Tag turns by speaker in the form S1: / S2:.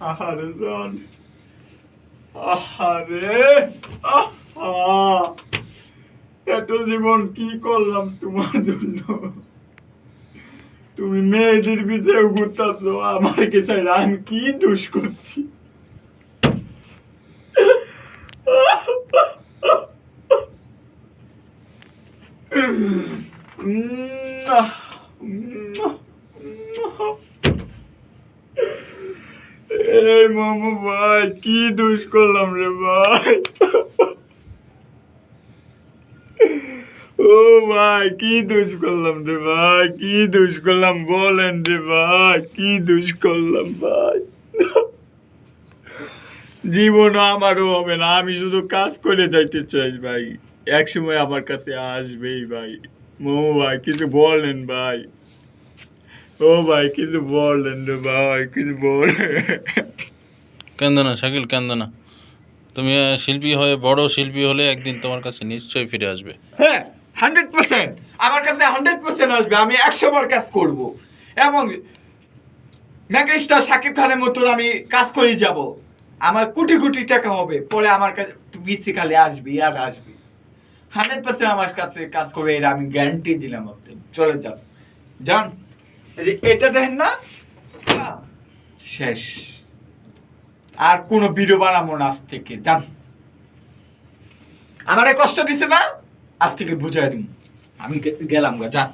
S1: আহারে জান, আহারে, আহা। এত জীবন কি করলাম তোমার জন্য? তুমি মেয়েদের পিছিয়ে ঘুরতেছো, আমার কে চাইলে আমি কি দোষ করছি? এই মামু ভাই, কি দোষ করলাম রে ভাই? ও ভাই, কি দোষ করলাম রে ভাই? কি দোষ করলাম? বলেন রে ভাই, কি দোষ করলাম ভাই? জীবনও আমারও হবে না, আমি শুধু কাজ করে যাইতে চাই ভাই। এক সময় আমার কাছে আসবেই ভাই। মো ভাই, কিছু বলেন ভাই। ও ভাই, কিছু বলেন রে ভাই, কিছু বলেন।
S2: কেন্দ না শাকিল কেন্দ না তুমি শিল্পী হয়ে, বড় শিল্পী হলে একদিন তোমার কাছে নিশ্চয়ই ফিরে আসবে।
S1: হ্যাঁ হান্ড্রেড পার্সেন্ট। আমার কাছে হান্ড্রেড পার্সেন্ট আসবে, আমি একশো বার কাজ করব। এবং মেগাস্টার শাকিব খানের মতন আমি কাজ করে যাব। আমার কোটি কোটি টাকা হবে, পরে আমার কাছে বিসি খালি আসবি, আর আসবি। হান্ড্রেড পার্সেন্ট আমার কাছে কাজ করবে, এটা আমি গ্যারান্টি দিলাম আপনি চলে যান। যান। এটা দেখেন না শেষ। আর কোনো ভিডিও বানাবো না আজ থেকে, যান। আমারে কষ্ট দিছে না, আজ থেকে বুঝাই দিন আমি গেলাম গা, যান।